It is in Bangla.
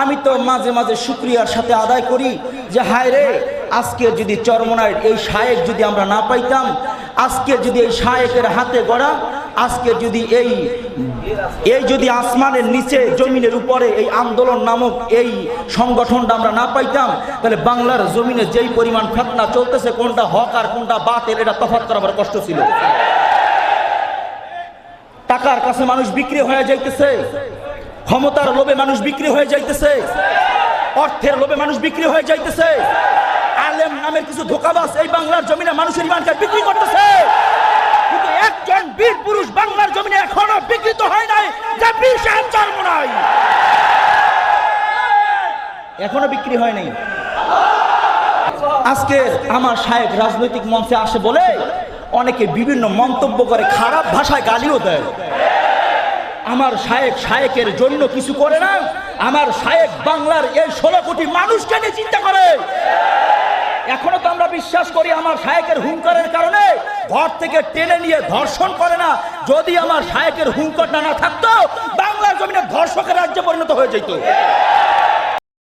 আমি তো মাঝে মাঝে শুক্রিয়ার সাথে আদায় করি যে, হায় রে, আজকে যদি চরমনায় এই শায়েক যদি আমরা না পাইতাম, আজকে যদি এই শায়েকের হাতে গড়া, আজকে যদি এই এই যদি আসমানের নিচে জমিনের উপরে এই আন্দোলন নামক এই সংগঠনটা আমরা না পাইতাম, তাহলে বাংলার জমিনে যেই পরিমাণ ফেতনা চলতেছে, কোনটা হক আর কোনটা বাতের এটা করা আমার কষ্ট ছিল। টাকার কাছে মানুষ বিক্রি হয়ে যাইতেছে। ক্ষমতার লোভে মানুষ বিক্রি হয়ে যাইতেছে। অর্থের লোভে মানুষ বিক্রি হয়ে যাইতেছে। আলেম নামের কিছু ধোকাবাস এই বাংলার জমিনে মানুষের ইমানকে বিক্রি করতেছে। কিন্তু একজন বীর পুরুষ বাংলার জমিনে এখনও বিকৃত হয় নাই, যে বীর সাহেব জন্ম নাই। এখনও বিক্রি হয় নাই। আজকে আমার সাহেব রাজনৈতিক মঞ্চে আসে বলে অনেকে বিভিন্ন মন্তব্য করে খারাপ ভাষায় গালিও দেয়। আমার শায়েক শায়েকের জন্য কিছু করে না, আমার শায়েক বাংলার এই ষোলো কোটি মানুষকে নিয়ে চিন্তা করে। এখনও তো আমরা বিশ্বাস করি আমার শায়েকের হুঙ্কারের কারণে ঘর থেকে টেনে নিয়ে ধর্ষণ করে না, যদি আমার শায়েকের হুঙ্কারটা না থাকতো, বাংলার জমিনে ধর্ষকের রাজ্যে পরিণত হয়ে যেত।